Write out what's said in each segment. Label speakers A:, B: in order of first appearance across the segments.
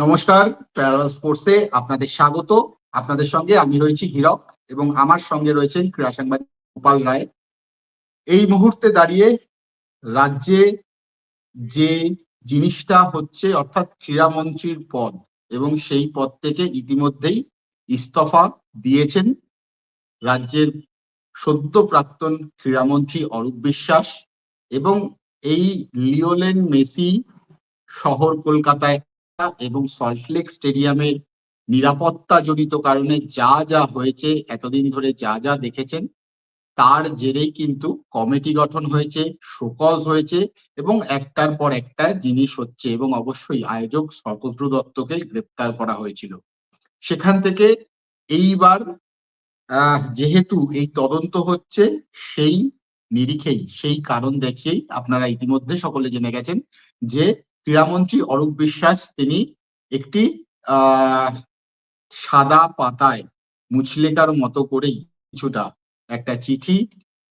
A: নমস্কার প্যারাল স্পোর্টসে আপনাদের স্বাগত। আপনাদের সঙ্গে আমি রয়েছি হীরক এবং আমার সঙ্গে রয়েছেন ক্রীড়া সাংবাদিক গোপাল রায়। এই মুহূর্তে দাঁড়িয়ে রাজ্যে যে জিনিসটা হচ্ছে অর্থাৎ ক্রীড়ামন্ত্রীর পদ এবং সেই পদ থেকে ইতিমধ্যেই ইস্তফা দিয়েছেন রাজ্যের সদ্য প্রাক্তন ক্রীড়ামন্ত্রী অরূপ বিশ্বাস এবং এই লিওলেন মেসি শহর কলকাতায় এবং সল্টলেক স্টেডিয়ামের নিরাপত্তা জনিত কারণে যা যা হয়েছে, এতদিন ধরে যা যা দেখেছেন, তার জেরেই কিন্তু কমিটি গঠন হয়েছে, শোকজ হয়েছে এবং একটার পর একটা জিনিস হচ্ছে এবং অবশ্যই আয়োজক শতদ্রু দত্তকে গ্রেপ্তার করা হয়েছিল। সেখান থেকে এইবার যেহেতু এই তদন্ত হচ্ছে, সেই নিরিখেই, সেই কারণ দেখিয়েই আপনারা ইতিমধ্যে সকলে জেনে গেছেন যে ক্রীড়ামন্ত্রী অরূপ বিশ্বাস, তিনি একটি সাদা পাতায় মুচলেকার মতো করেই কিছুটা একটা চিঠি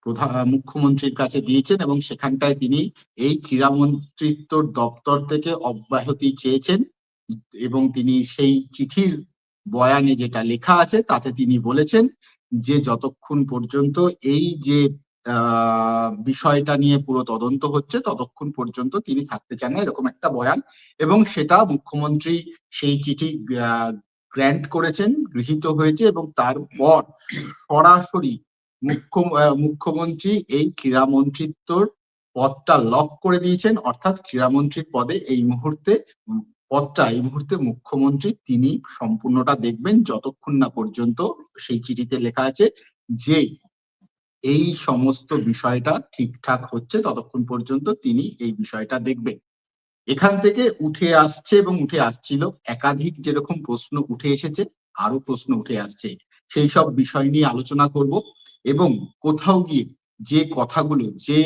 A: প্রধান মুখ্যমন্ত্রীর কাছে দিয়েছেন এবং সেখানটায় তিনি এই ক্রীড়ামন্ত্রিত্বর দপ্তর থেকে অব্যাহতি চেয়েছেন এবং তিনি সেই চিঠির বয়ানে যেটা লেখা আছে তাতে তিনি বলেছেন যে যতক্ষণ পর্যন্ত এই যে বিষয়টা নিয়ে পুরো তদন্ত হচ্ছে। ততক্ষণ পর্যন্ত তিনি থাকতে চান না, এরকম একটা বয়ান। এবং সেটা মুখ্যমন্ত্রী সেই চিঠি গ্র্যান্ট করেছেন, গৃহীত হয়েছে এবং তারপর সরাসরি মুখ্য মুখ্যমন্ত্রী এই ক্রীড়ামন্ত্রিত্বর পদটা লক করে দিয়েছেন। অর্থাৎ ক্রীড়ামন্ত্রীর পদে এই মুহূর্তে, পদটা এই মুহূর্তে মুখ্যমন্ত্রী, তিনি সম্পূর্ণটা দেখবেন যতক্ষণ না পর্যন্ত সেই চিঠিতে লেখা আছে যে এই সমস্ত বিষয়টা ঠিকঠাক হচ্ছে ততক্ষণ পর্যন্ত তিনি এই বিষয়টা দেখবেন। এখান থেকে উঠে আসছে এবং উঠে আসছিল, একাধিক যেরকম প্রশ্ন উঠে এসেছে আরও প্রশ্ন উঠে আসছে। সেই সব বিষয় নিয়ে আলোচনা করব এবং কোথাও গিয়ে যে কথাগুলো, যে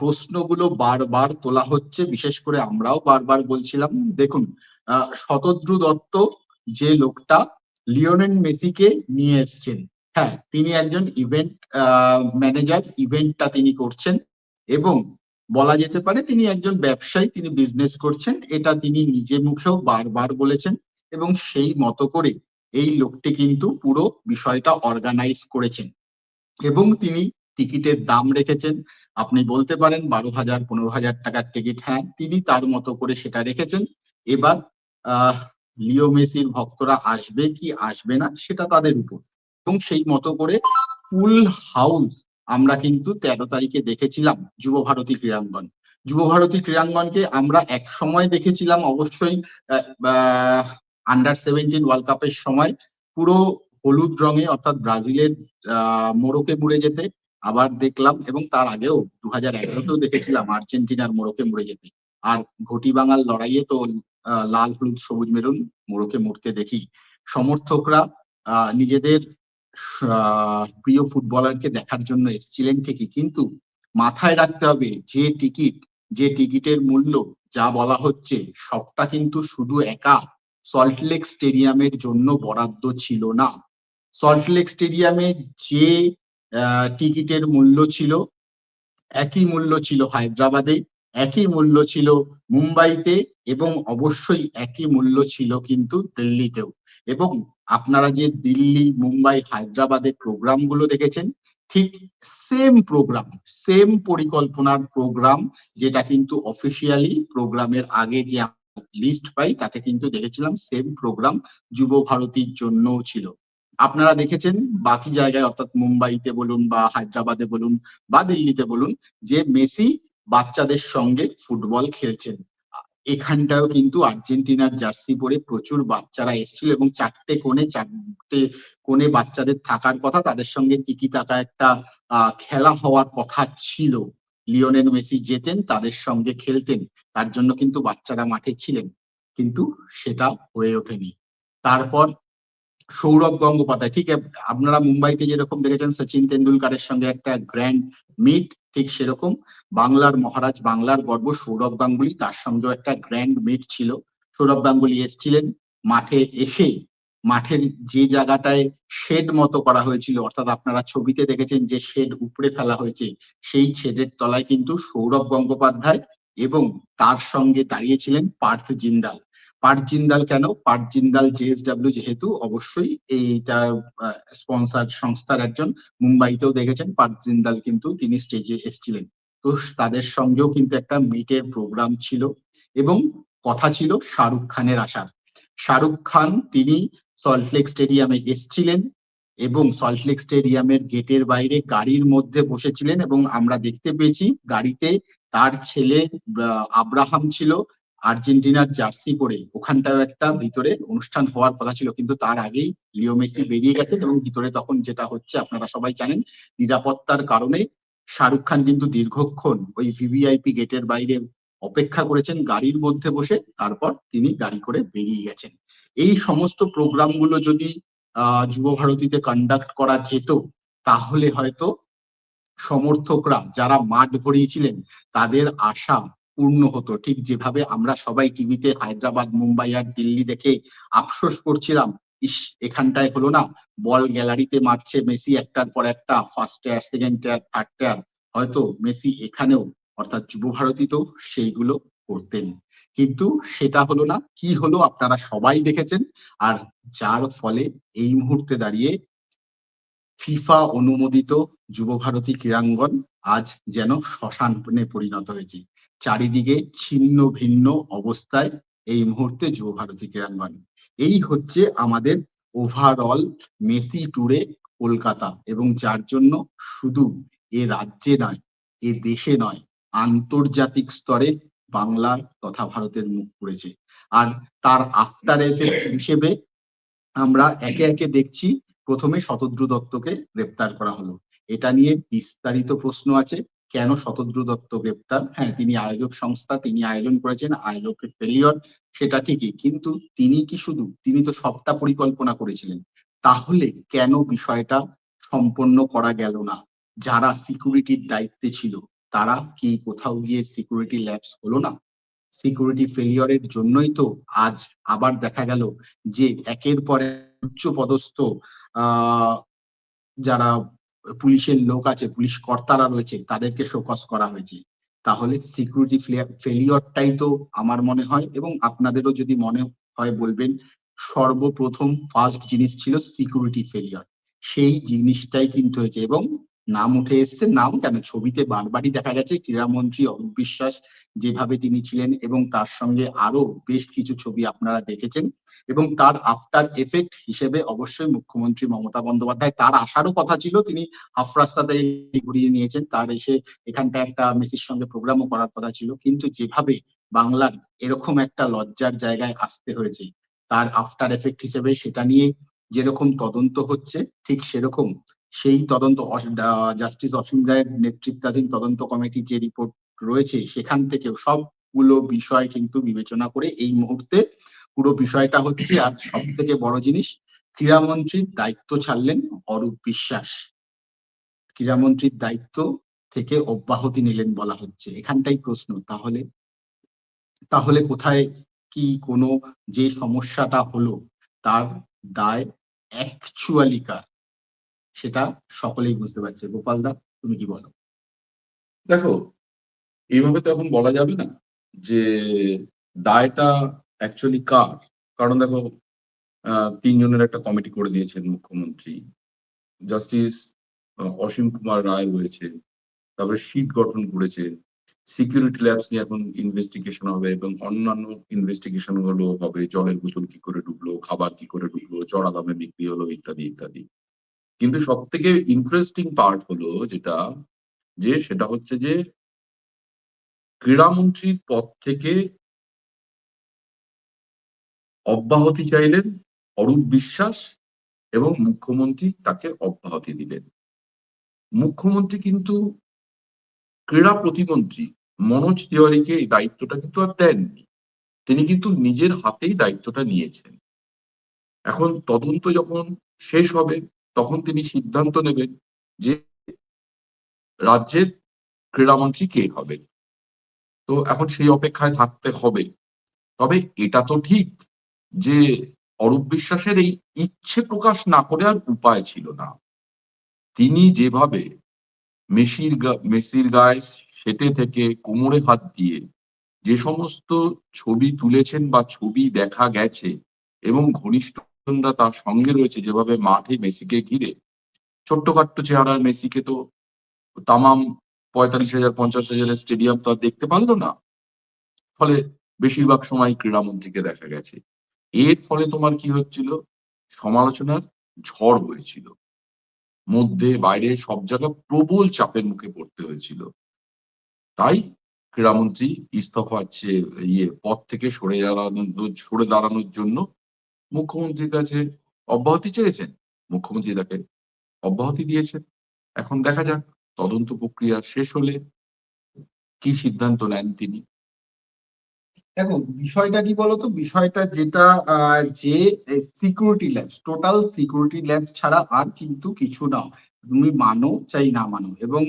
A: প্রশ্নগুলো বারবার তোলা হচ্ছে, বিশেষ করে আমরাও বারবার বলছিলাম, দেখুন শতদ্রু দত্ত যে লোকটা লিওনেন মেসিকে নিয়ে এসছেন হ্যাঁ তিনি একজন ইভেন্ট ম্যানেজার ইভেন্টটা তিনি করছেন এবং বলা যেতে পারে তিনি একজন ব্যবসায়ী, তিনি বিজনেস করছেন। এটা তিনি নিজে মুখেও বারবার বলেছেন এবং সেই মতো করে এই লোকটি কিন্তু পুরো বিষয়টা অর্গানাইজ করেছেন এবং তিনি টিকিটের দাম রেখেছেন। আপনি বলতে পারেন বারো হাজার, পনেরো হাজার টাকার টিকিট। হ্যাঁ তিনি তার মতো করে সেটা রেখেছেন। এবার, আহ, লিও মেসির ভক্তরা আসবে কি আসবে না, সেটা তাদের উপর। এবং সেই মতো করে ফুল হাউস আমরা কিন্তু তেরো তারিখে দেখেছিলাম যুব ভারতী ক্রীড়াঙ্গন। যুব ভারতী ক্রীড়াঙ্গনকে আমরা এক সময় দেখেছিলাম অবশ্যই আন্ডার সেভেন্টিন ওয়ার্ল্ড কাপের সময়। পুরো হলুদ রঙে অর্থাৎ ব্রাজিলের মোড়কে মুড়ে যেতে আবার দেখলাম এবং তার আগেও দু হাজার এগারোতেও দেখেছিলাম আর্জেন্টিনার মোড়কে মুড়ে যেতে। আর ঘটি বাঙাল লড়াইয়ে তো লাল, হলুদ, সবুজ, মেরুন মোড়কে মুড়তে দেখি। সমর্থকরা নিজেদের প্রিয় ফুটবলারকে দেখার জন্য এসেছিলেন ঠিকই, কিন্তু মাথায় রাখতে হবে যে টিকিট, যে টিকিটের মূল্য যা বলা হচ্ছে, সবটা কিন্তু শুধু একা। সল্টলেক স্টেডিয়ামের জন্য বরাদ্দ ছিল না। সল্টলেক স্টেডিয়ামে যে টিকিটের মূল্য ছিল, একই মূল্য ছিল হায়দ্রাবাদে। একই মূল্য ছিল মুম্বাইতে এবং অবশ্যই একই মূল্য ছিল কিন্তু দিল্লিতেও। এবং আপনারা যে দিল্লি, মুম্বাই, হায়দ্রাবাদের প্রোগ্রামগুলো দেখেছেন, ঠিক সেম প্রোগ্রাম সেম পরিকল্পনার প্রোগ্রাম যেটা কিন্তু অফিসিয়ালি প্রোগ্রামের আগে যে লিস্ট পাই, তাতে কিন্তু দেখেছিলাম সেম প্রোগ্রাম যুব ভারতীর জন্যও ছিল। আপনারা দেখেছেন বাকি জায়গায়, অর্থাৎ মুম্বাইতে বলুন বা হায়দ্রাবাদে বলুন বা দিল্লিতে বলুন, যে মেসি বাচ্চাদের সঙ্গে ফুটবল খেলছেন। এখানটাও কিন্তু আর্জেন্টিনার জার্সি পরে প্রচুর বাচ্চারা এসেছিল এবং চারটে কোণে চারটে কোণে বাচ্চাদের থাকার কথা তাদের সঙ্গে টিকি থাকা একটা খেলা হওয়ার কথা ছিল। লিওনেল মেসি যেতেন, তাদের সঙ্গে খেলতেন। তার জন্য কিন্তু বাচ্চারা মাঠে ছিলেন, কিন্তু সেটা হয়ে ওঠেনি। তারপর সৌরভ গঙ্গোপাধ্যায়, ঠিক আপনারা মুম্বাইতে যেরকম দেখেছেন, সচিন তেন্ডুলকারের সঙ্গে একটা গ্র্যান্ড মিট ঠিক সেরকম। বাংলার মহারাজ, বাংলার গর্ব, সৌরভ গাঙ্গুলি, তার সঙ্গেও একটা গ্র্যান্ড মিট ছিল। সৌরভ গাঙ্গুলি এসেছিলেন মাঠে এসে মাঠের যে জায়গাটায় শেড মতো করা হয়েছিল, অর্থাৎ আপনারা ছবিতে দেখেছেন যে শেড উপরে ফেলা হয়েছে, সেই শেডের তলায় কিন্তু সৌরভ গঙ্গোপাধ্যায় এবং তার সঙ্গে দাঁড়িয়েছিলেন পার্থ জিন্দাল। পাট জিন্দাল কেন? পাট জিন্দাল জেএসডাব্লিউ যেহেতু অবশ্যই এইটার স্পন্সার সংস্থার একজন মুম্বাইতেও দেখেছেন। পাট জিন্দাল কিন্তু তিনি স্টেজে এসেছিলেন। তো তাদের সঙ্গেও কিন্তু একটা মিটের প্রোগ্রাম ছিল এবং কথা ছিল শাহরুখ খানের আসার। শাহরুখ খান তিনি সল্টলেক স্টেডিয়ামে এসছিলেন এবং সল্টলেক স্টেডিয়ামের গেটের বাইরে গাড়ির মধ্যে বসেছিলেন এবং আমরা দেখতে পেয়েছি গাড়িতে তার ছেলে আব্রাহাম ছিল। আর্জেন্টিনার জার্সি পরে ওখানটাও একটা ভিতরে অনুষ্ঠান হওয়ার কথা ছিল, কিন্তু তার আগেই লিও মেসি বেরিয়ে গেছেন এবং ভিতরে তখন যেটা হচ্ছে আপনারা সবাই জানেন, নিরাপত্তার কারণে শাহরুখ খান কিন্তু দীর্ঘক্ষণ ওই ভিভিআইপি গেটের বাইরে অপেক্ষা করেছেন, গাড়ির মধ্যে বসে তারপর তিনি গাড়ি করে বেরিয়ে গেছেন। এই সমস্ত প্রোগ্রামগুলো যদি আহ যুব ভারতীতে কন্ডাক্ট করা যেত, তাহলে হয়তো সমর্থকরা যারা মাঠ ভরিয়েছিলেন, তাদের আশা পূর্ণ হতো। ঠিক যেভাবে আমরা সবাই টিভিতে হায়দ্রাবাদ, মুম্বাই আর দিল্লি দেখে আফসোস করছিলাম, ইস, এখানটায় হলো না, বল গ্যালারিতে মারছে মেসি একটার পর একটা first tier second tier third tier হয়তো মেসি এখানেও, অর্থাৎ যুব ভারতীতেও সেইগুলো করতেন। কিন্তু সেটা হলো না, কি হলো আপনারা সবাই দেখেছেন, আর যার ফলে এই মুহূর্তে দাঁড়িয়ে ফিফা অনুমোদিত যুব ভারতী ক্রীড়াঙ্গন আজ যেন শ্মশানে পরিণত হয়েছে। চারিদিকে ছিন্ন ভিন্ন অবস্থায় এই মুহূর্তে যুব ভারতী ক্রীড়াঙ্গন। এই হচ্ছে আমাদের ওভারঅল মেসি ট্যুরে কলকাতা এবং যার জন্য শুধু এ রাজ্যে নয়, এ দেশে নয়, আন্তর্জাতিক স্তরে বাংলার তথা ভারতের মুখ পড়েছে। আর তার আফটার এফেক্ট হিসেবে আমরা একে একে দেখছি। প্রথমে শতদ্রু দত্তকে গ্রেপ্তার করা হলো। এটা নিয়ে বিস্তারিত প্রশ্ন আছে। কেন শতদ্রু দত্ত গ্রেপ্তার? হ্যাঁ তিনি আয়োজক সংস্থা, তিনি আয়োজন করেছেন আয়োজকের ফেলিয়র সেটা ঠিকই। কিন্তু তিনি কি শুধু? তিনি তো সবটা পরিকল্পনা করেছিলেন। তাহলে কেন বিষয়টা সম্পন্ন করা গেল না? যারা সিকিউরিটির দায়িত্বে ছিল, তারা কি কোথাও গিয়ে সিকিউরিটি ল্যাবস হলো না? সিকিউরিটি ফেলিয়রের জন্যই তো আজ আবার দেখা গেল যে একের পর উচ্চ পদস্থ যারা পুলিশের লোক আছে, পুলিশ কর্তারা রয়েছে তাদেরকে শোকস করা হয়েছে। তাহলে সিকিউরিটি ফেলিয়রটাই তো আমার মনে হয় এবং আপনাদেরও যদি মনে হয় বলবেন, সর্বপ্রথম ফার্স্ট জিনিস ছিল সিকিউরিটি ফেলিয়র সেই জিনিসটাই কিন্তু হয়েছে এবং নাম উঠে এসছে। নাম কেন? ছবিতে বারবারই দেখা গেছে ক্রীড়ামন্ত্রী অরূপ বিশ্বাস যেভাবে তিনি ছিলেন এবং তার সঙ্গে আরও বেশ কিছু ছবি আপনারা দেখেছেন এবং তার আফটার এফেক্ট হিসেবে অবশ্যই মুখ্যমন্ত্রী মমতা বন্দ্যোপাধ্যায় তার আসারও কথা ছিল। তিনি হাফ রাস্তাতে ঘুরিয়ে নিয়েছেন। তার এসে এখানটা একটা মেসির সঙ্গে প্রোগ্রামও করার কথা ছিল। কিন্তু যেভাবে বাংলার এরকম একটা লজ্জার জায়গায় আসতে হয়েছে, তার আফটার এফেক্ট হিসেবে সেটা নিয়ে যেরকম তদন্ত হচ্ছে, ঠিক সেরকম সেই তদন্ত জাস্টিস অসীম রায়ের নেতৃত্বাধীন তদন্ত কমিটি যে রিপোর্ট রয়েছে, সেখান থেকেও সবগুলো বিষয় কিন্তু বিবেচনা করে এই মুহূর্তে পুরো বিষয়টা হচ্ছে আর সব থেকে বড় জিনিস, ক্রীড়ামন্ত্রীর দায়িত্ব ছাড়লেন অরূপ বিশ্বাস। ক্রীড়ামন্ত্রীর দায়িত্ব থেকে অব্যাহতি নিলেন বলা হচ্ছে। এখানটাই প্রশ্ন, তাহলে তাহলে কোথায় কি কোনো যে সমস্যাটা হলো, তার দায় অ্যাকচুয়ালি কার? সেটা সকলেই বুঝতে পারছে। গোপাল দা, তুমি কি বলো?
B: দেখো, এইভাবে তো এখন বলা যাবে না যে দায়টা অ্যাকচুয়ালি কার? কারণ দেখো তিনজনের একটা কমিটি করে দিয়েছেন মুখ্যমন্ত্রী। জাস্টিস অসীম কুমার রায় রয়েছে, তারপরে শিট গঠন করেছে। সিকিউরিটি ল্যাবস নিয়ে এখন ইনভেস্টিগেশন হবে এবং অন্যান্য ইনভেস্টিগেশনগুলো হবে, জলের বোতল কি করে ডুবলো, খাবার কি করে ডুবলো, চড়া দামে বিক্রি হলো, ইত্যাদি ইত্যাদি। কিন্তু সব থেকে ইন্টারেস্টিং পার্ট হলো যেটা, যে সেটা হচ্ছে যে ক্রীড়ামন্ত্রীর পদ থেকে অব্যাহতি চাইলেন অরূপ বিশ্বাস এবং মুখ্যমন্ত্রী তাকে অব্যাহতি দিলেন। মুখ্যমন্ত্রী কিন্তু ক্রীড়া প্রতিমন্ত্রী মনোজ তিওয়ারিকে এই দায়িত্বটা কিন্তু আর দেননি। তিনি কিন্তু নিজের হাতেই দায়িত্বটা নিয়েছেন। এখন তদন্ত যখন শেষ হবে তখন তিনি সিদ্ধান্ত নেবেন যে রাজ্যের ক্রীড়ামন্ত্রী কে হবে। তো এখন সেই অপেক্ষায় থাকতে হবে। তবে এটা তো ঠিক যে অরূপ বিশ্বাসের এই ইচ্ছে প্রকাশ না করে আর উপায় ছিল না। তিনি যেভাবে মেসির মেসির গায়ে সেটে থেকে কোমরে হাত দিয়ে যে সমস্ত ছবি তুলেছেন বা ছবি দেখা গেছে এবং ঘনিষ্ঠজনরা তার সঙ্গে রয়েছে যেভাবে মাঠে মেসিকে ঘিরে। ছোট্টখাট্ট চেহারার মেসিকে তো তামাম পঁয়তাল্লিশ হাজার, পঞ্চাশ হাজারের স্টেডিয়াম তো আর দেখতে পারল না। ফলে বেশিরভাগ সময় ক্রীড়ামন্ত্রীকে দেখা গেছে। এর ফলে তোমার কি হচ্ছিল? সমালোচনার ঝড় হয়েছিল মধ্যে বাইরে সব জায়গায় প্রবল চাপের মুখে পড়তে হয়েছিল। তাই ক্রীড়ামন্ত্রী ইস্তফা চেয়ে ইয়ে পদ থেকে সরে দাঁড়ানোর সরে দাঁড়ানোর জন্য মুখ্যমন্ত্রীর কাছে অব্যাহতি চেয়েছেন। মুখ্যমন্ত্রী তাকে অব্যাহতি দিয়েছেন। এখন দেখা যাক তদন্ত প্রক্রিয়া শেষ হলে কি সিদ্ধান্ত নেন তিনি।
A: দেখো, বিষয়টা কি বলতো? বিষয়টা যেটা যে security labs total security labs ছাড়া আর কিন্তু কিছু না। তুমি মানো চাই না মানো। এবং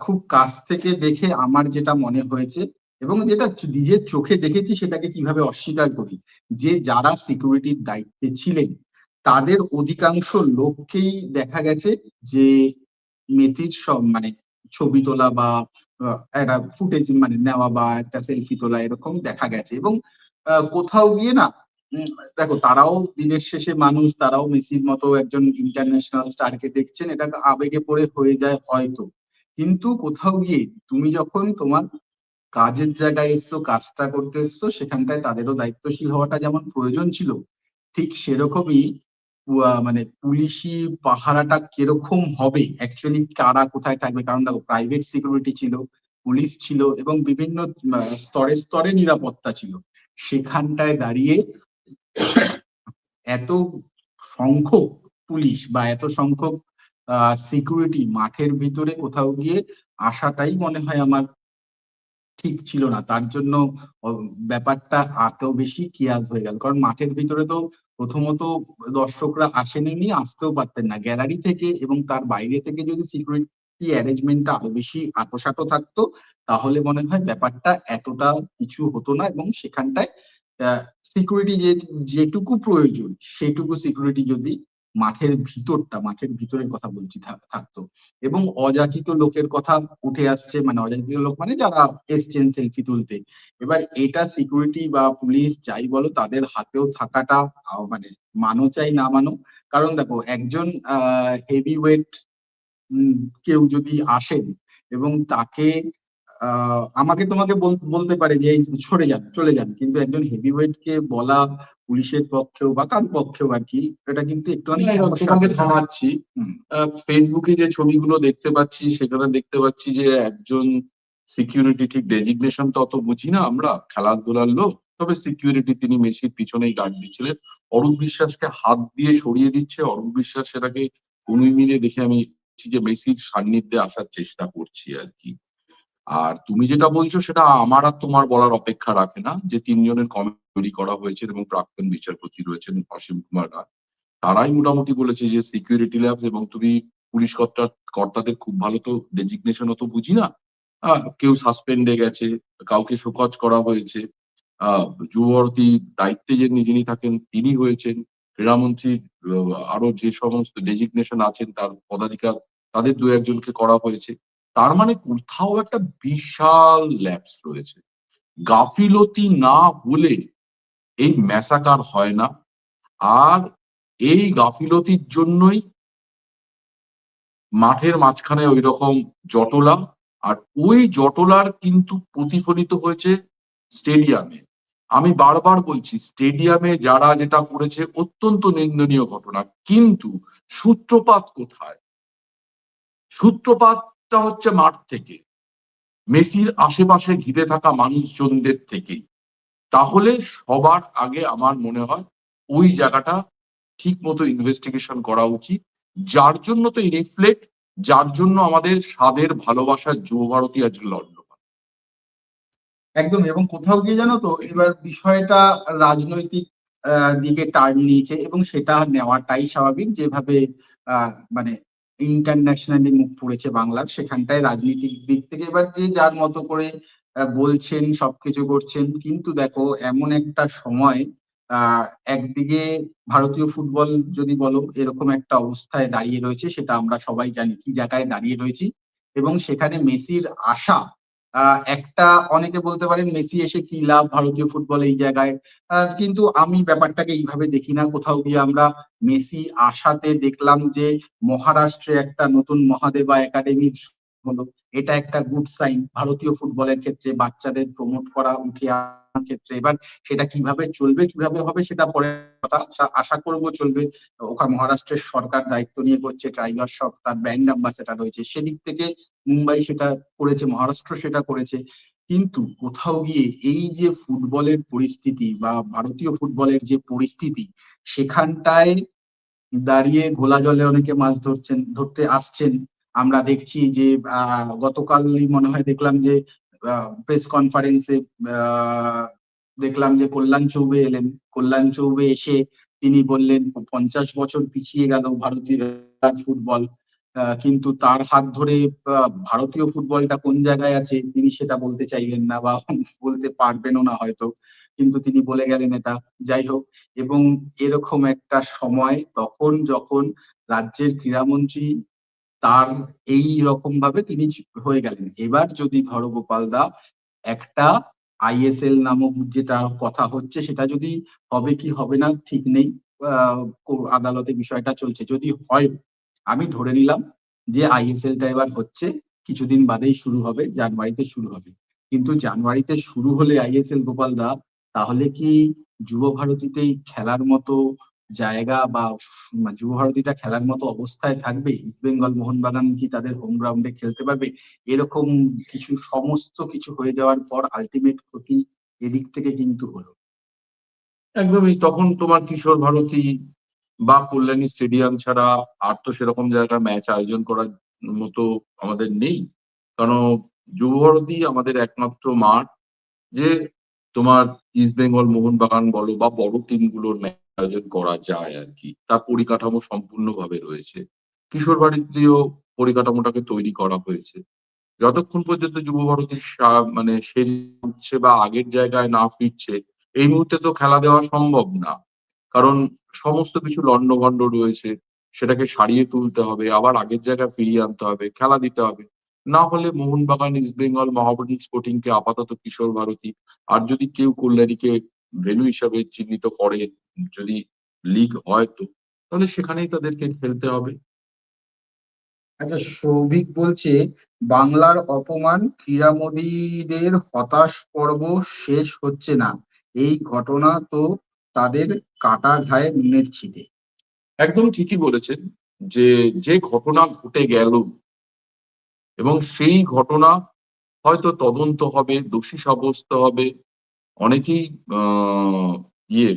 A: খুব কাছ থেকে দেখে আমার যেটা মনে হয়েছে এবং যেটা নিজের চোখে দেখেছি সেটাকে কীভাবে অস্বীকার করি? যে যারা সিকিউরিটির দায়িত্বে ছিলেন, তাদের অধিকাংশ লোককেই দেখা গেছে যে মেসির সব মানে ছবি তোলা বা একটা ফুটেজ মানে নেওয়া বা একটা সেলফি তোলা এরকম দেখা গেছে। এবং কোথাও গিয়ে না দেখো তারাও দিনের শেষে মানুষ, তারাও মেসির মতো একজন ইন্টারন্যাশনাল স্টারকে দেখছেন, এটা আবেগে পড়ে হয়ে যায় হয়তো। কিন্তু কোথাও গিয়ে তুমি যখন তোমার কাজের জায়গায় এসছো, কাজটা করতে এসছো, সেখানটায় তাদেরও দায়িত্বশীল হওয়াটা যেমন প্রয়োজন ছিল, ঠিক সেরকমই মানে পুলিশি পাহারাটা কীরকম হবে? অ্যাকচুয়ালি কারা কোথায় থাকবে? কারণ দেখো প্রাইভেট সিকিউরিটি ছিল, পুলিশ ছিল এবং বিভিন্ন স্তরে স্তরে নিরাপত্তা ছিল। সেখানটায় দাঁড়িয়ে এত সংখ্যক পুলিশ বা এত সংখ্যক সিকিউরিটি মাঠের ভিতরে কোথাও গিয়ে আসাটাই মনে হয় আমার ঠিক ছিল না। তার জন্য ব্যাপারটা এত বেশি কেয়ার হয়ে গেল। কারণ মাঠের ভিতরে তো প্রথমত দর্শকরা আসেনি আসতেও পারতেন না। গ্যালারি থেকে এবং তার বাইরে থেকে যদি সিকিউরিটি অ্যারেঞ্জমেন্টটা আরও বেশি আটোসাটো থাকতো, তাহলে মনে হয় ব্যাপারটা এতটা কিছু হতো না এবং সেখানটায় সিকিউরিটি যে, যেটুকু প্রয়োজন, সেটুকু সিকিউরিটি যদি মাঠের ভিতরটা, মাঠের ভিতরের কথা বলছি থাকতো। এবং অযাচিত লোকের কথা উঠে আসছে মানে অযাচিত লোক মানে যারা এসছেন সেলফি তুলতে। এবার এটা সিকিউরিটি বা পুলিশ যাই বলো, তাদের হাতেও থাকাটা মানে মানো চাই না মানো। কারণ দেখো, একজন, আহ হেভি ওয়েট কেউ যদি আসেন এবং তাকে আমাকে তোমাকে বল- বলতে পারে যে সরে যান চলে যান। কিন্তু একজন হেভি ওয়েট কে বলা পুলিশের পক্ষেও বা কার পক্ষেও আর কি এটা কিন্তু সমস্যা
B: তোমাকে থামাচ্ছি ফেসবুকে যে ছবিগুলো দেখতে পাচ্ছি সেখানে দেখতে পাচ্ছি যে একজন সিকিউরিটি ঠিক ডেজিগনেশন তো অত বুঝি না আমরা খেলাধুলার লোক। তবে সিকিউরিটি তিনি মেসির পিছনেই গার্ড দিচ্ছিলেন। অরূপ বিশ্বাসকে হাত দিয়ে সরিয়ে দিচ্ছে। অরূপ বিশ্বাস সেটাকে কোনোই মিলে দেখে আমি যে মেসির সান্নিধ্যে আসার চেষ্টা করছি আর কি। আর তুমি যেটা বলছো, সেটা আমার আর তোমার বলার অপেক্ষা রাখে না। যে তিনজনের কমিটি তৈরি করা হয়েছে এবং প্রাক্তন বিচারপতি রয়েছেন অসীম কুমার রায়। তারাই মোটামুটি বলেছে যে সিকিউরিটি ল্যাবস এবং তুমি পুলিশ কর্তা, কর্তাদের খুব ভালো তো ডেজিগনেশন অত বুঝি না। কেউ সাসপেন্ডে গেছে, কাউকে শোকজ করা হয়েছে। যুবভারতী দায়িত্বে যে যিনি থাকেন, তিনি হয়েছেন। ক্রীড়ামন্ত্রী আরও যে সমস্ত ডেজিগনেশন আছেন, তার পদাধিকার তাদের দু একজনকে করা হয়েছে। তার মানে কোথাও একটা বিশাল ল্যাপস রয়েছে। গাফিলতি না হলে এই ম্যাসাকার হয় না। আর এই গাফিলতির জন্যই মাঠের মাঝখানে ওই রকম জটলা, আর ওই জটলার কিন্তু প্রতিফলিত হয়েছে স্টেডিয়ামে আমি বারবার বলছি স্টেডিয়ামে যারা যেটা করেছে অত্যন্ত নিন্দনীয় ঘটনা। কিন্তু সূত্রপাত কোথায়? সূত্রপাতটা হচ্ছে মাঠ থেকে। মেসির আশেপাশে ঘিরে থাকা মানুষজনদের থেকেই তাহলে সবার আগে আমার মনে হয় ওই জায়গাটা ঠিক মতো ইনভেস্টিগেশন করা উচিত। যার জন্য তো রিফ্লেক্ট যার জন্য আমাদের স্বাদের ভালোবাসার যুব ভারতী আজকে লড়ল।
A: একদম, এবং কোথাও গিয়ে জানো তো, এবার বিষয়টা রাজনৈতিক দিকে টার্ন নিয়েছে, এবং সেটা নেওয়াটাই স্বাভাবিক। যেভাবে মানে ইন্টারন্যাশনালি মুখ পড়েছে বাংলার, সেখানটায় রাজনীতিক দিক থেকে এবার যে যার মতো করে বলছেন, সবকিছু করছেন, কিন্তু দেখো এমন একটা সময়, আহ, একদিকে ভারতীয় ফুটবল যদি বলো, এরকম একটা অবস্থায় দাঁড়িয়ে রয়েছে, সেটা আমরা সবাই জানি কি জায়গায় দাঁড়িয়ে রয়েছি, এবং সেখানে মেসির আশা একটা অনেকে বলতে পারেন মেসি এসে কি লাভ ভারতীয় ফুটবল এই জায়গায়? কিন্তু আমি ব্যাপারটাকে এইভাবে দেখি না। কোথাও গিয়ে আমরা মেসি আসাতে দেখলাম যে মহারাষ্ট্রে একটা নতুন মহাদেবা একাডেমি হলো। এটা একটা গুড সাইন ভারতীয় ফুটবলের ক্ষেত্রে, বাচ্চাদের প্রমোট করা, উঠে আনার ক্ষেত্রে। এবার সেটা কীভাবে চলবে, কীভাবে হবে সেটা পরে কথা। আশা- করব চলবে। ওখানে মহারাষ্ট্রের সরকার দায়িত্ব নিয়ে করছে টাইগার শপ তার ব্র্যান্ড অ্যাম্বাসেডার রয়েছে। সেদিক থেকে মুম্বাই সেটা করেছে, মহারাষ্ট্র সেটা করেছে। কিন্তু কোথাও গিয়ে এই যে ফুটবলের পরিস্থিতি বা ভারতীয় ফুটবলের যে পরিস্থিতি, সেখানটায় দাঁড়িয়ে ঘোলা জলে অনেকে মাছ ধরছেন, ধরতে আসছেন। আমরা দেখছি যে গতকালই মনে হয় দেখলাম যে প্রেস কনফারেন্সে দেখলাম যে কল্যাণ চৌবে এলেন। কল্যাণ চৌবে এসে তিনি বললেন, পঞ্চাশ বছর পিছিয়ে গেল ভারতীয় ফুটবল। কিন্তু তার হাত ধরে ভারতীয় ফুটবলটা কোন জায়গায় আছে, তিনি সেটা বলতে চাইলেন না বা বলতে পারবেনও না হয়তো, কিন্তু তিনি বলে গেলেন এটা। যাই হোক, এবং এরকম একটা সময় তখন যখন রাজ্যের ক্রীড়ামন্ত্রী তার এই রকম ভাবে তিনি হয়ে গেলেন। এবার যদি ধরো গোপাল দা, একটা আইএসএল নামক যেটা কথা হচ্ছে, সেটা যদি হবে কি হবে না, ঠিক নেই। আদালতে বিষয়টা চলছে। যদি হয় আমি ধরে নিলাম যে আইএসএলটা এবার হচ্ছে কিছুদিন বাদেই শুরু হবে, জানুয়ারিতে শুরু হবে। কিন্তু জানুয়ারিতে শুরু হলে আইএসএল গোপাল দা, তাহলে কি যুব ভারতীতেই খেলার মতো জায়গা বা যুব ভারতীটা খেলার মতো অবস্থায় থাকবে? ইস্ট বেঙ্গল মোহনবাগান কি তাদের হোম গ্রাউন্ডে খেলতে পারবে? এরকম কিছু, সমস্ত কিছু হয়ে যাওয়ার পর আলটিমেট ক্ষতি এদিক থেকে কিন্তু হলো।
B: একদমই, তখন তোমার কিশোর ভারতী বা কল্যাণী স্টেডিয়াম ছাড়া আর তো সেরকম জায়গায় ম্যাচ আয়োজন করার মতো আমাদের নেই। কারণ যুব ভারতী আমাদের একমাত্র মাঠ যে তোমার ইস্ট বেঙ্গল মোহনবাগান বলো বা বড় টিমগুলোর ম্যাচ আয়োজন করা যায় আর কি। তার পরিকাঠামো সম্পূর্ণভাবে রয়েছে। কিশোর ভারতীয় পরিকাঠামোটাকে তৈরি করা হয়েছে। যতক্ষণ পর্যন্ত যুব ভারতী মানে শেষ হচ্ছে বা আগের জায়গায় না ফিরছে, এই মুহূর্তে তো খেলা দেওয়া সম্ভব না। কারণ সমস্ত কিছু লন্ডভন্ড রয়েছে, সেটাকে সারিয়ে তুলতে হবে, আবার আগের জায়গায় ফিরিয়ে আনতে হবে, খেলা দিতে হবে। না হলে মোহনবাগান, ইস্ট বেঙ্গল মহাবাগান স্পোর্টিং কে আপাতত কিশোর ভারতী, আর যদি কেউ কল্যাণীকে ভেন্যু হিসাবে চিহ্নিত করে, যদি লিগ হয় তো, তাহলে সেখানেই তাদেরকে খেলতে হবে।
A: আচ্ছা সৌভিক বলছে, বাংলার অপমান ক্রীড়ামোদীদের হতাশ পর্ব শেষ হচ্ছে না। এই ঘটনা তো তাদের কাটা ঘায়ে নুনের ছিটে।
B: একদম ঠিকই বলেছেন যে যে ঘটনা ঘটে গেল এবং সেই ঘটনা হয়তো তদন্ত হবে, দোষী সাব্যস্ত হবে, অনেকেই ইয়ে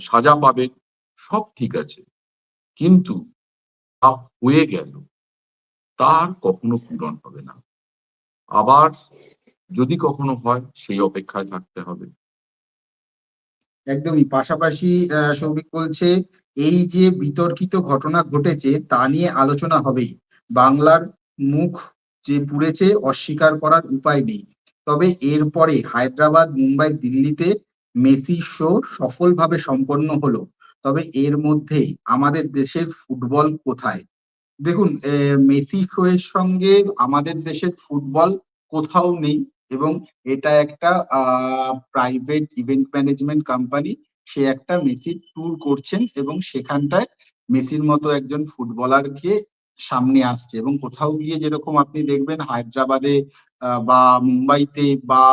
B: সাজা পাবে, সব ঠিক আছে। কিন্তু তা হয়ে গেল, তার কখনো পূরণ হবে না। আবার যদি কখনো হয়, সেই অপেক্ষায় থাকতে হবে।
A: একদমই। পাশাপাশি সৌভিক বলছে, এই যে বিতর্কিত ঘটনা ঘটেছে, তা নিয়ে আলোচনা হবেই। বাংলার মুখ যে পুড়েছে, অস্বীকার করার উপায় নেই। তবে এরপরে হায়দ্রাবাদ, মুম্বাই, দিল্লিতে মেসি শো সফলভাবে সম্পন্ন হলো। তবে এর মধ্যে আমাদের দেশের ফুটবল কোথায়? দেখুন মেসি শো এর সঙ্গে আমাদের দেশের ফুটবল কোথাও নেই। এবং এটা একটা প্রাইভেট ইভেন্ট ম্যানেজমেন্ট কোম্পানি সে একটা মেসির ট্যুর করছেন এবং সেখানটায় মেসির মতো একজন ফুটবলারকে সামনে আসছে এবং কোথাও গিয়ে যেরকম আপনি দেখবেন হায়দ্রাবাদে বা মুম্বাইতে বা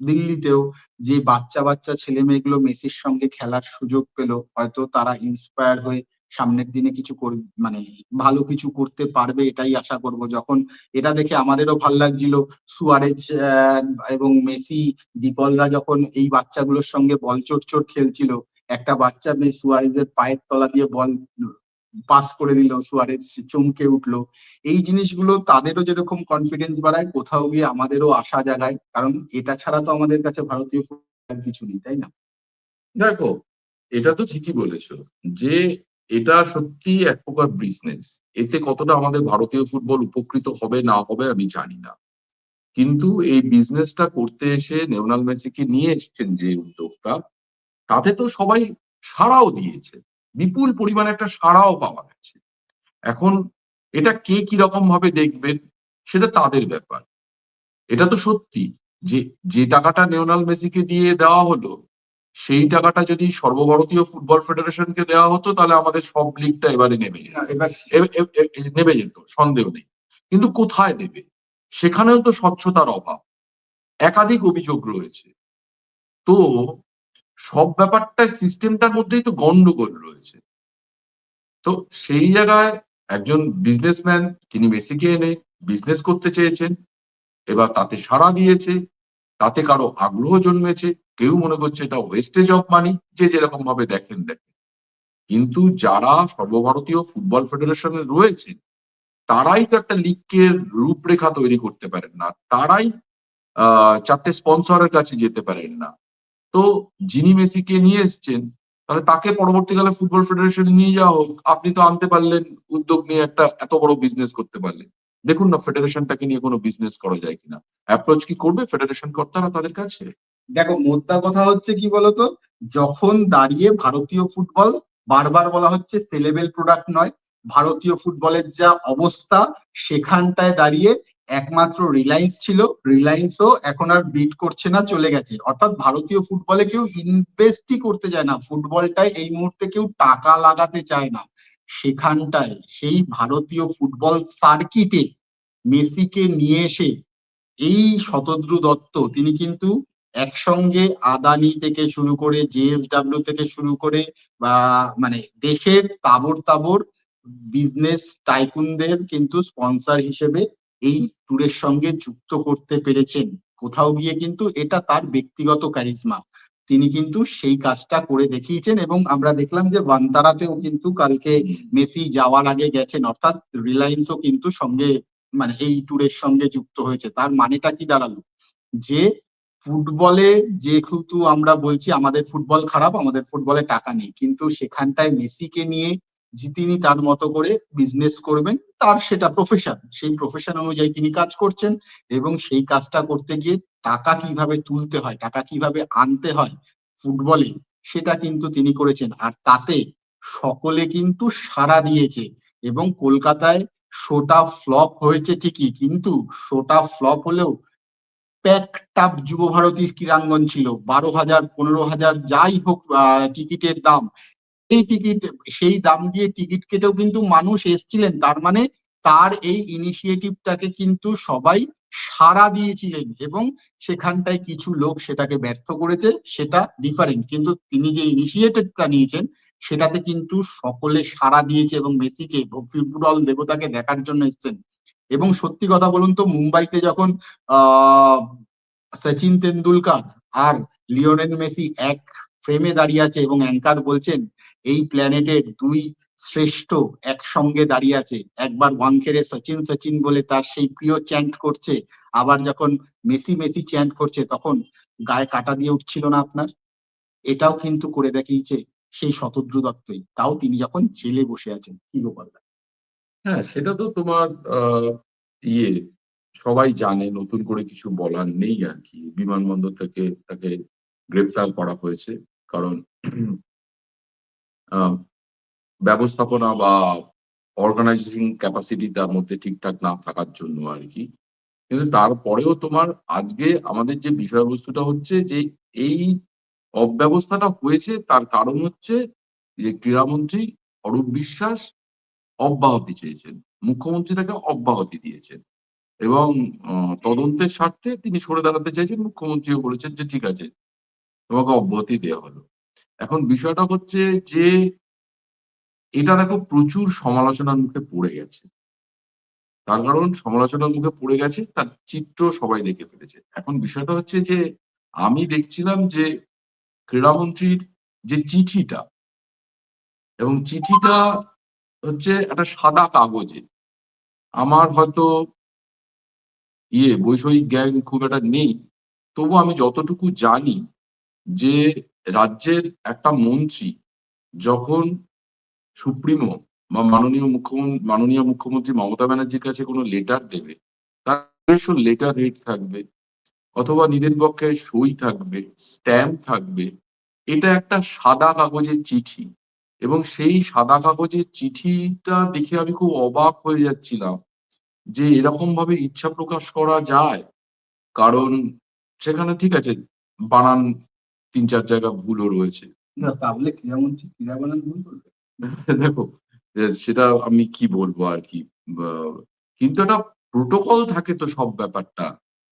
A: দিল্লিতেও যে বাচ্চা বাচ্চা ছেলে মেয়েগুলো মেসির সঙ্গে খেলার সুযোগ পেল, হয়তো তারা ইন্সপায়ার হয়ে সামনের দিনে কিছু কর মানে ভালো কিছু করতে পারবে এটাই আশা করব। যখন এটা দেখে আমাদেরও ভালো লাগছিল, সুয়ারেজ এবং মেসি, দীপলরা যখন এই বাচ্চাগুলোর সঙ্গে বল চোট চোট খেলছিল, একটা বাচ্চা মেয়ে সুয়ারেজের পায়ের তলা দিয়ে বল পাস করে দিল, সুয়ারেজ চমকে উঠল। এই জিনিসগুলো তাদেরও যেরকম কনফিডেন্স বাড়ায়, কোথাও গিয়ে আমাদেরও আশা জাগায়, কারণ এটা ছাড়া তো আমাদের কাছে ভারতীয় কিছু নেই, তাই না?
B: দেখো, এটা তো ঠিকই বলেছ যে এটা সত্যি এক প্রকার বিজনেস এতে কতটা আমাদের ভারতীয় ফুটবল উপকৃত হবে, না হবে, আমি জানি না। কিন্তু এই বিজনেসটা করতে এসে নেওনাল মেসিকে নিয়ে এসছেন যে উদ্যোক্তা, তাতে তো সবাই সাড়াও দিয়েছে। বিপুল পরিমাণে একটা সাড়াও পাওয়া গেছে। এখন এটা কে কীরকম ভাবে দেখবেন, সেটা তাদের ব্যাপার। এটা তো সত্যি যে যে টাকাটা লিওনাল মেসিকে দিয়ে দেওয়া হলো সেই টাকাটা যদি সর্বভারতীয় ফুটবল ফেডারেশনকে দেওয়া হতো তাহলে আমাদের সব লিগটা এবারে নেমে নেমে যেত সন্দেহ নেই। কিন্তু কোথায় দেবে সেখানেও তো স্বচ্ছতার অভাব। একাধিক অভিযোগ রয়েছে। তো সব ব্যাপারটা সিস্টেমটার মধ্যেই তো গন্ডগোল রয়েছে। তো সেই জায়গায় একজন বিজনেসম্যান তিনি মেসিকে এনে বিজনেস করতে চেয়েছেন। এবার তাতে সাড়া দিয়েছে তাতে কারও আগ্রহ জন্মেছে। কেউ মনে করছে এটা ওয়েস্টেজ অফ মানি যে যেরকম ভাবে দেখেন দেখেন। কিন্তু যারা সর্বভারতীয় ফুটবল ফেডারেশনে রয়েছে, তারাই তো একটা লিগকে রূপরেখা তৈরি করতে পারেন না, তারাই চারটে স্পন্সরের কাছে যেতে পারেন না। তো যিনি মেসিকে নিয়ে এসছেন, তাহলে তাকে পরবর্তীকালে ফুটবল ফেডারেশনে নিয়ে যাওয়া হোক। আপনি তো আনতে পারলেন, উদ্যোগ নিয়ে একটা এত বড় বিজনেস করতে পারলেন। দেখুন না ফেডারেশনটাকে নিয়ে কোনো বিজনেস করা যায় কিনা। অ্যাপ্রোচ কি করবে ফেডারেশন কর্তারা তাদের কাছে?
A: দেখো মোদ্দা কথা হচ্ছে কি বলতো? যখন দাঁড়িয়ে ভারতীয় ফুটবল বারবার বলা হচ্ছে সেলেবেল প্রোডাক্ট নয়, ভারতীয় ফুটবলের যা অবস্থা সেখানটায় দাঁড়িয়ে একমাত্র রিলায়েন্স ছিল। রিলায়েন্সও এখন আর বিট করছে না, চলে গেছে। অর্থাৎ ভারতীয় ফুটবলে কেউ ইনভেস্টই করতে চায় না। ফুটবলটায় এই মুহূর্তে কেউ টাকা লাগাতে চায় না। সেখানটায় সেই ভারতীয় ফুটবল সার্কিটে মেসিকে নিয়ে এসে এই শতদ্রু দত্ত, তিনি কিন্তু একসঙ্গে আদানি থেকে শুরু করে জেএসডাব্লিউ থেকে শুরু করে বা মানে দেশের তাবর তাবর বিজনেস টাইকুনদের কিন্তু স্পন্সর হিসেবে এই ট্যুরের সঙ্গে যুক্ত করতে পেরেছেন। কোথাও গিয়ে কিন্তু এটা তার ব্যক্তিগত ক্যারিজমা তিনি কিন্তু সেই কাজটা করে দেখিয়েছেন এবং আমরা দেখলাম যে বান্তারাতেও কিন্তু কালকে মেসি যাওয়ার আগে গেছেন। অর্থাৎ রিলায়েন্সও কিন্তু সঙ্গে মানে এই ট্যুরের সঙ্গে যুক্ত হয়েছে। তার মানেটা কি দাঁড়াল? যে ফুটবলে যেহেতু আমরা বলছি আমাদের ফুটবল খারাপ, আমাদের ফুটবলে টাকা নেই। কিন্তু সেখানটায় মেসিকে নিয়ে তিনি তার মতো করে বিজনেস করবেন, তার সেটা প্রফেশন সেই প্রফেশন অনুযায়ী তিনি কাজ করছেন এবং সেই কাজটা করতে গিয়ে টাকা কীভাবে তুলতে হয়, টাকা কীভাবে আনতে হয় ফুটবলে, সেটা কিন্তু তিনি করেছেন। আর তাতে সকলে কিন্তু সাড়া দিয়েছে এবং কলকাতায় শোটা ফ্লপ হয়েছে ঠিকই, কিন্তু শোটা ফ্লপ হলেও প্যাকটাপ যুব ভারতী ক্রীড়াঙ্গন ছিল। বারো হাজার, পনেরো হাজার যাই হোক টিকিটের দাম। এই টিকিট, সেই দাম দিয়ে টিকিট কেটেও কিন্তু মানুষ এসছিলেন। তার মানে তার এই ইনিশিয়েটিভটাকে কিন্তু সবাই সাড়া দিয়েছিলেন এবং সেখানটায় কিছু লোক সেটাকে ব্যর্থ করেছে, সেটা ডিফারেন্ট কিন্তু তিনি যে ইনিশিয়েটিভটা নিয়েছেন, সেটাতে কিন্তু সকলে সাড়া দিয়েছে এবং মেসিকে ফুটবল দেবতাকে দেখার জন্য এসেছেন। এবং সত্যি কথা বলুন তো, মুম্বাইতে যখন সচিন তেন্ডুলকার আর লিওনেল মেসি এক ফ্রেমে দাঁড়িয়ে আছে এবং অ্যাঙ্কার বলছেন, এই প্ল্যানেটের দুই শ্রেষ্ঠ একসঙ্গে দাঁড়িয়ে আছে। একবার ওয়াংখেড়ে সচিন সচিন বলে তার সেই প্রিয় চ্যান্ট করছে, আবার যখন মেসি মেসি চ্যান্ট করছে তখন গায়ে কাটা দিয়ে উঠছিল না আপনার? এটাও কিন্তু করে দেখিয়েছে সেই শতদ্রু দত্তই। তাও তিনি যখন জেলে বসে আছেন, কি গোপাল?
B: হ্যাঁ সেটা তো তোমার ইয়ে সবাই জানে, নতুন করে কিছু বলার নেই আর কি বিমানবন্দর থেকে তাকে গ্রেপ্তার করা হয়েছে। কারণ ব্যবস্থাপনা বা অর্গানাইজিং ক্যাপাসিটি তার মধ্যে ঠিকঠাক না থাকার জন্য আর কি কিন্তু তারপরেও তোমার আজকে আমাদের যে বিষয়বস্তুটা হচ্ছে যে, এই অব্যবস্থাটা হয়েছে, তার কারণ হচ্ছে যে, ক্রীড়ামন্ত্রী অরূপ বিশ্বাস অব্যাহতি চেয়েছেন। মুখ্যমন্ত্রী তাকে অব্যাহতি দিয়েছেন। এবং তদন্তের স্বার্থে তিনি সরে দাঁড়াতে চাইছেন মুখ্যমন্ত্রীও বলেছেন যে ঠিক আছে, তোমাকে অব্যাহতি দেওয়া হলো। এখন বিষয়টা হচ্ছে যে, এটা দেখো প্রচুর সমালোচনার মুখে পড়ে গেছে। তার কারণ সমালোচনার মুখে পড়ে গেছে, তার চিত্র সবাই দেখে ফেলেছে। এখন বিষয়টা হচ্ছে যে, আমি দেখছিলাম যে ক্রীড়ামন্ত্রীর যে চিঠিটা, এবং চিঠিটা হচ্ছে একটা সাদা কাগজে। আমার হয়তো ইয়ে বৈষয়িক জ্ঞান খুব একটা নেই। তবু আমি যতটুকু জানি যে রাজ্যের একটা মন্ত্রী যখন সুপ্রিমো বা মাননীয় মুখ্যমন্ত্রী মাননীয় মুখ্যমন্ত্রী মমতা ব্যানার্জির কাছে কোনো লেটার দেবে, তার নিজস্ব লেটার হেড থাকবে অথবা নিজের পক্ষে সই থাকবে স্ট্যাম্প থাকবে, এটা একটা সাদা কাগজের চিঠি। এবং সেই সাদা কাগজের চিঠিটা দেখে আমি খুব অবাক হয়ে যাচ্ছিলাম যে এরকম ভাবে ইচ্ছা প্রকাশ করা যায়। কারণ সেখানে ঠিক আছে বানান তিন চার জায়গা ভুলও রয়েছে। দেখো সেটা আমি কি বলব আর কি? কিন্তু একটা প্রোটোকল থাকে তো সব ব্যাপারটা।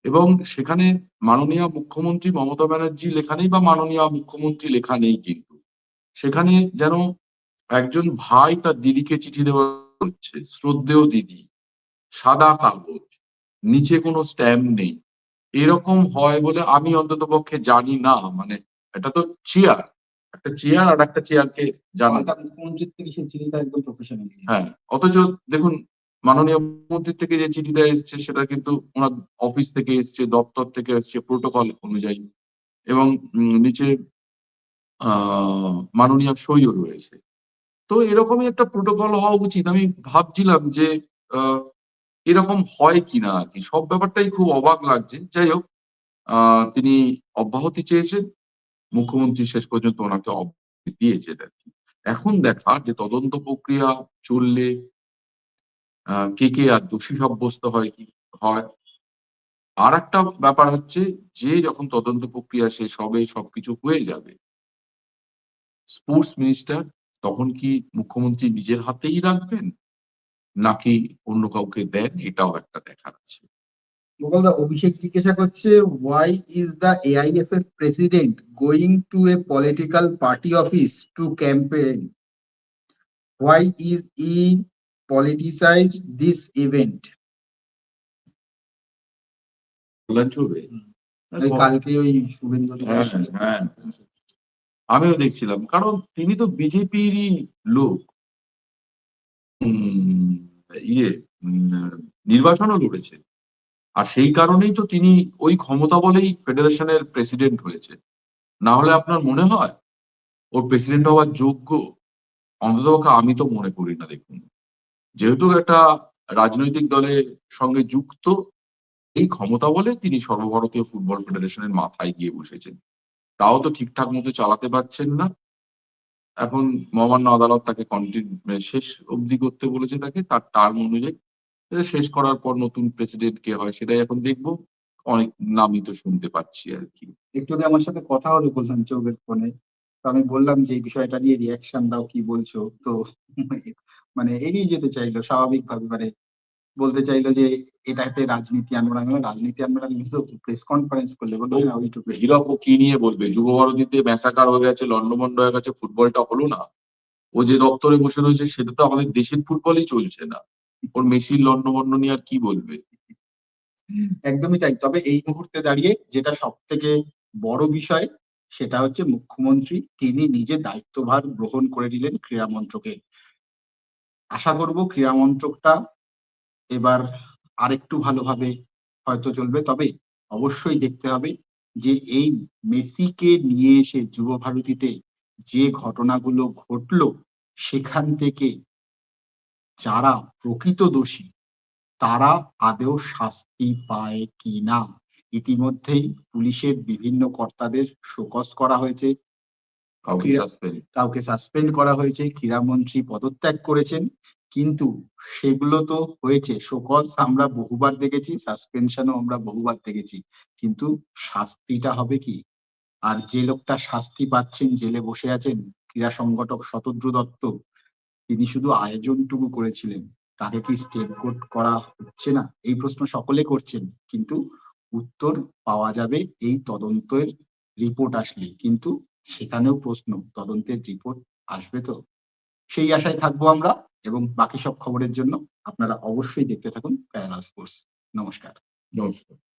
B: এবং সেখানে মাননীয় মুখ্যমন্ত্রী মমতা ব্যানার্জি লেখা নেই বা মাননীয় মুখ্যমন্ত্রী লেখা নেই কিন্তু। সেখানে যেন একজন ভাই তার দিদিকে চিঠি দেওয়া হচ্ছে শ্রদ্ধেয় দিদি সাদা কাগজ নিচে কোনো স্ট্যাম্প নেই। এরকম হয় বলে আমি অন্তত পক্ষে জানি না মানে এটা তো চেয়ার একটা চেয়ার আর একটা চেয়ারকে জানা।
A: মুখ্যমন্ত্রীর থেকে সেই চিঠিটা একদম প্রফেশনাল
B: হ্যাঁ অথচ দেখুন মাননীয় মুখ্যমন্ত্রী থেকে যে চিঠিটা এসছে সেটা কিন্তু ওনার অফিস থেকে এসছে দপ্তর থেকে এসছে প্রোটোকল অনুযায়ী। এবং নিচে মাননীয় সইও রয়েছে। তো এরকমই একটা প্রোটোকল হওয়া উচিত। আমি ভাবছিলাম যে এরকম হয় কিনা আর কি। সব ব্যাপারটাই খুব অবাক লাগছে। যাই হোক তিনি অব্যাহতি চেয়েছেন। মুখ্যমন্ত্রী শেষ পর্যন্ত ওনাকে অব্যাহতি দিয়েছেন আর কি। এখন দেখার যে তদন্ত প্রক্রিয়া চললে কে কে আর দোষী সাব্যস্ত হয় কি হয়। আর একটা ব্যাপার হচ্ছে যে, যখন তদন্ত প্রক্রিয়া শেষ হবে, সবকিছু হয়ে যাবে স্পোর্টস মিনিস্টার তখন কি মুখ্যমন্ত্রী নিজের হাতেই রাখবেন? নাকি অন্য কাউকে দেন? এটাও একটা দেখার আছে।
A: গোপাল দা অভিষেক জিজ্ঞাসা করছে why is the AIFF president going to a political party office to campaign why is he politicise this event কালকে ওই শুভেন্দু
B: হ্যাঁ হ্যাঁ। আমিও দেখছিলাম। কারণ তিনি তো বিজেপিরই লোক। ইয়ে নির্বাচনও লড়েছে। আর সেই কারণেই তো তিনি ওই ক্ষমতা বলেই ফেডারেশনের প্রেসিডেন্ট হয়েছে। না হলে আপনার মনে হয় ওর প্রেসিডেন্ট হওয়ার যোগ্য? অন্তত আমি তো মনে করি না, দেখুন। যেহেতু একটা রাজনৈতিক দলের সঙ্গে যুক্ত, এই ক্ষমতা বলে তিনি সর্বভারতীয় ফুটবল ফেডারেশনের মাথায় গিয়ে বসেছেন। তাও তো ঠিকঠাক মতো চালাতে পারছেন না। এখন মহামান্য আদালত তাকে কন্টিনিউ শেষ অবধি করতে বলেছে তাকে, তার টার্ম অনুযায়ী। শেষ করার পর নতুন প্রেসিডেন্ট কে হয় সেটাই এখন দেখব। অনেক নামই তো শুনতে পাচ্ছি আর কি।
A: একটু আগে আমার সাথে কথা হলো বললাম চৌবের ফোনে তো আমি বললাম যে এই বিষয়টা নিয়ে রিয়াকশন দাও, কি বলছো? তো মানে এড়িয়ে যেতে চাইলো স্বাভাবিকভাবে মানে বলতে চাইলো যে এটাতে রাজনীতি আনব না আমি রাজনীতি আনব না তুমি তো প্রেস কনফারেন্স করলে বলল হ্যাঁ ওইটুকু
B: হীরক ও কি নিয়ে বলবে? যুব ভারতীতে ম্যাসাকার হয়ে গেছে লন্ডমন্ড হয়ে গেছে ফুটবলটা হলো না। ও যে দপ্তরে বসে রয়েছে সেটা তো আমাদের দেশের ফুটবলই চলছে না। ওর মেসির লন্ডমন্ড নিয়ে আর কি বলবে?
A: একদমই তাই। তবে এই মুহূর্তে দাঁড়িয়ে যেটা সব থেকে বড় বিষয় সেটা হচ্ছে মুখ্যমন্ত্রী তিনি নিজে দায়িত্বভার গ্রহণ করে নিলেন ক্রীড়া মন্ত্রকের। আশা করব ক্রীড়া মন্ত্রকটা এবার আরেকটু ভালোভাবে হয়তো চলবে। তবে অবশ্যই দেখতে হবে যে এই মেসিকে নিয়ে এসে যুব ভারতীতে যে ঘটনাগুলো ঘটলো সেখান থেকে যারা প্রকৃত দোষী তারা আদেও শাস্তি পায় কি না ইতিমধ্যেই পুলিশের বিভিন্ন কর্তাদের শোকস করা হয়েছে। কাউকে সাসপেন্ড করা হয়েছে। ক্রীড়ামন্ত্রী পদত্যাগ করেছেন। কিন্তু সেগুলো তো হয়েছে। শোকজ আমরা বহুবার দেখেছি সাসপেনশনও আমরা বহুবার দেখেছি। কিন্তু শাস্তিটা হবে কি? আর যে লোকটা শাস্তি পাচ্ছেন, জেলে বসে আছেন, ক্রীড়া সংগঠক শতদ্রু দত্ত, তিনি শুধু আয়োজনটুকু করেছিলেন। তাকে কি স্টেট কোর্ট করা হচ্ছে না? এই প্রশ্ন সকলে করছেন। কিন্তু উত্তর পাওয়া যাবে এই তদন্তের রিপোর্ট আসলে। কিন্তু সেখানেও প্রশ্ন, তদন্তের রিপোর্ট আসবে তো? সেই আশায় থাকব আমরা। এবং বাকি সব খবরের জন্য আপনারা অবশ্যই দেখতে থাকুন প্যারালাল স্পোর্টস। নমস্কার।
B: নমস্কার।